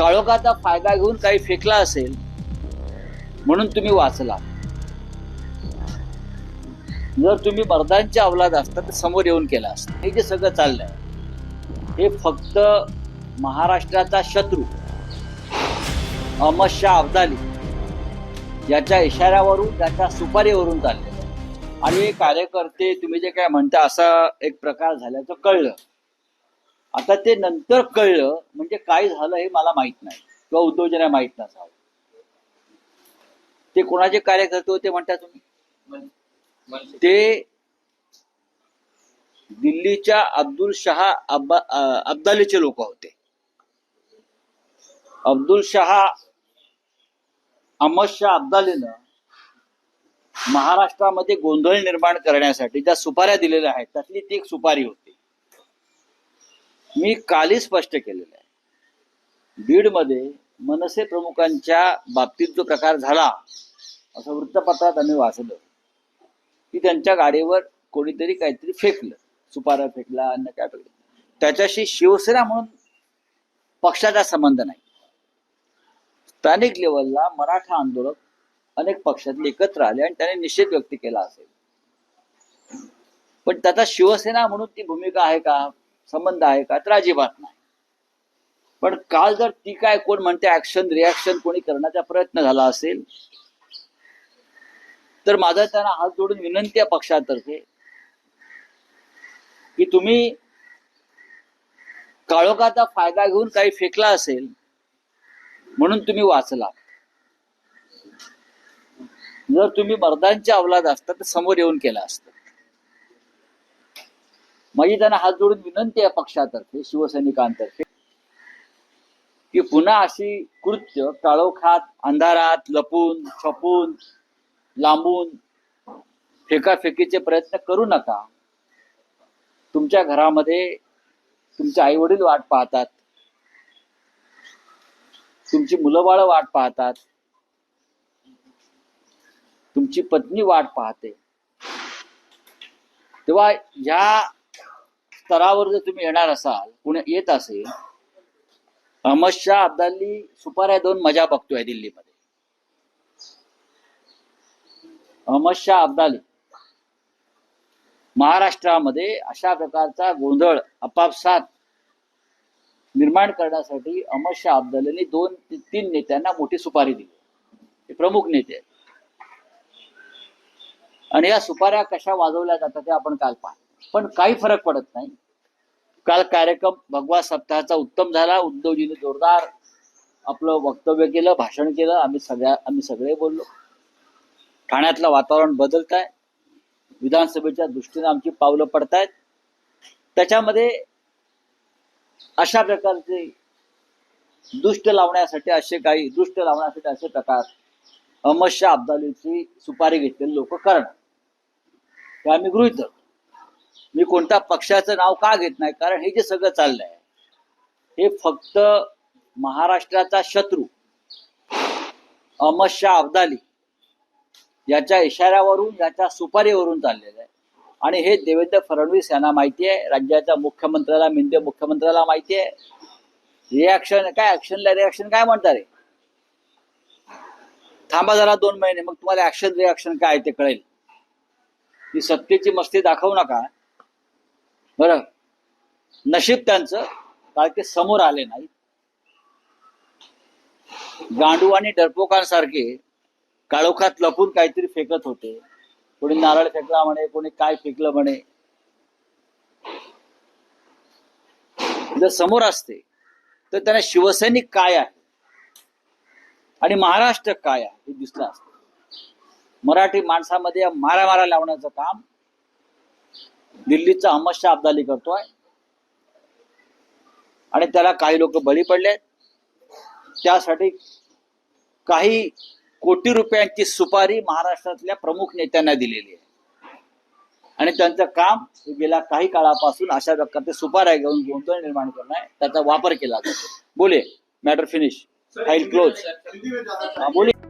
काळोखाचा फायदा घेऊन काही फेकला असेल म्हणून तुम्ही वाचला. जर तुम्ही मर्दांच्या अवलाद असता तर समोर येऊन केला असता. हे जे सगळं चाललंय हे फक्त महाराष्ट्राचा शत्रू अहमद शाह अब्दाली याच्या इशाऱ्यावरून त्याच्या सुपारीवरून चाललेलं आणि कार्यकर्ते तुम्ही जे काय म्हणता असा एक प्रकार झाल्याचं कळलं. आता ते नंतर कळलं म्हणजे काय झालं हे मला माहीत नाही. किंवा उद्योजना माहीत नसावं. ते कोणाचे कार्यकर्ते होते म्हणता तुम्ही? ते दिल्लीच्या अब्दुल शहा अब्बा अब्दालीचे लोक होते. अब्दुल शहा अहमद शाह अब्दालीनं महाराष्ट्रामध्ये गोंधळ निर्माण करण्यासाठी ज्या सुपाऱ्या दिलेल्या आहेत त्यातली ती एक सुपारी होती. मी कालही स्पष्ट केलेलं आहे. बीडमध्ये मनसे प्रमुखांच्या बाबतीत जो प्रकार झाला असं वृत्तपत्रात आम्ही वाचलं. की त्यांच्या गाडीवर कोणीतरी काहीतरी फेकलं सुपारा फेकला अन्य काय फेकलं. त्याच्याशी शिवसेना म्हणून पक्षाचा संबंध नाही. स्थानिक लेवलला मराठा आंदोलक अनेक पक्षातले एकत्र आले आणि त्याने निषेध व्यक्त केला असेल. पण त्याचा शिवसेना म्हणून ती भूमिका आहे का? संबंध आहे का तर अजिबात नाही. पण काल जर ती काय कोण म्हणते ऍक्शन रिॲक्शन कोणी करण्याचा प्रयत्न झाला असेल तर माझा त्यांना हात जोडून विनंती आहे पक्षातर्फे की तुम्ही काळोखाचा फायदा घेऊन काही फेकला असेल म्हणून तुम्ही वाचला. जर तुम्ही मर्दांच्या अवलाद असता तर समोर येऊन केला असतं. माझी त्यांना हात जोडून विनंती आहे पक्षातर्फे शिवसैनिकांतर्फे की पुन्हा अशी कृत्य काळोखात अंधारात लपून छपून लांबून फेकाफेकीचे प्रयत्न करू नका. तुमच्या घरामध्ये तुमचे आई वडील वाट पाहतात. तुमची मुलं बाळ वाट पाहतात. तुमची पत्नी वाट पाहते. तेव्हा या स्तरावर जर तुम्ही येणार असाल पुणे येत असेल अहमद शाह अब्दाली सुपाऱ्या दोन मजा बघतोय दिल्लीमध्ये. अहमद शाह अब्दाली. महाराष्ट्रामध्ये अशा प्रकारचा गोंधळ आपापसात निर्माण करण्यासाठी अहमद शाह अब्दालीने दोन तीन नेत्यांना मोठी सुपारी दिली. हे प्रमुख नेते आहेत. आणि या सुपाऱ्या कशा वाजवल्या जातात ते आपण काल पाहिलं. पण काही फरक पडत नाही. काल कार्यक्रम भगवा सप्ताहाचा उत्तम झाला. उद्धवजीने जोरदार आपलं वक्तव्य केलं भाषण केलं. आम्ही सगळ्या आम्ही सगळे बोललो. ठाण्यातलं वातावरण बदलत आहे विधानसभेच्या दृष्टीने आमची पावलं पडतायत. त्याच्यामध्ये अशा प्रकारचे दुष्ट लावण्यासाठी असे काही दुष्ट लावण्यासाठी असे प्रकार अहमद शाह अब्दालीची सुपारी घेतलेले लोक करणार. हे आम्ही गृहित धरतो. मी कोणत्या पक्षाचं नाव का घेत नाही? कारण हे जे सगळं चाललंय हे फक्त महाराष्ट्राचा शत्रू अहमद शाह अब्दाली याच्या इशाऱ्यावरून याच्या सुपारीवरून चाललेलं आहे. आणि हे देवेंद्र फडणवीस यांना माहिती आहे राज्याच्या मुख्यमंत्र्याला मिंदे मुख्यमंत्र्याला माहिती आहे. रिॲक्शन काय ऍक्शनला रिॲक्शन काय म्हणतात रे थांबा जरा दोन महिने मग तुम्हाला ऍक्शन रिॲक्शन काय आहे ते कळेल. ती सत्तेची मस्ती दाखवू नका. बर. नशीब त्यांचं कारण ते समोर आले नाही गांडू आणि डरपोकांसारखे काळोखात लपून काहीतरी फेकत होते. कोणी नारळ फेकला म्हणे कोणी काय फेकलं म्हणे. जर समोर असते तर त्यांना शिवसैनिक काय आहे? आणि महाराष्ट्र काय आहे? हे दिसलं असतं. मराठी माणसामध्ये मारामारा लावण्याचं काम दिल्लीचा अहमद शाह अब्दाली करतोय. आणि त्याला काही लोक बळी पडले त्यासाठी काही कोटी रुपयांची सुपारी महाराष्ट्रातल्या प्रमुख नेत्यांना दिलेली आहे. आणि त्यांचं काम गेल्या काही काळापासून अशा प्रकारचे सुपाऱ्या घेऊन गोंधळ निर्माण करणं आहे. त्याचा वापर केला जातो. बोले मॅटर फिनिश फाईल क्लोज बोले.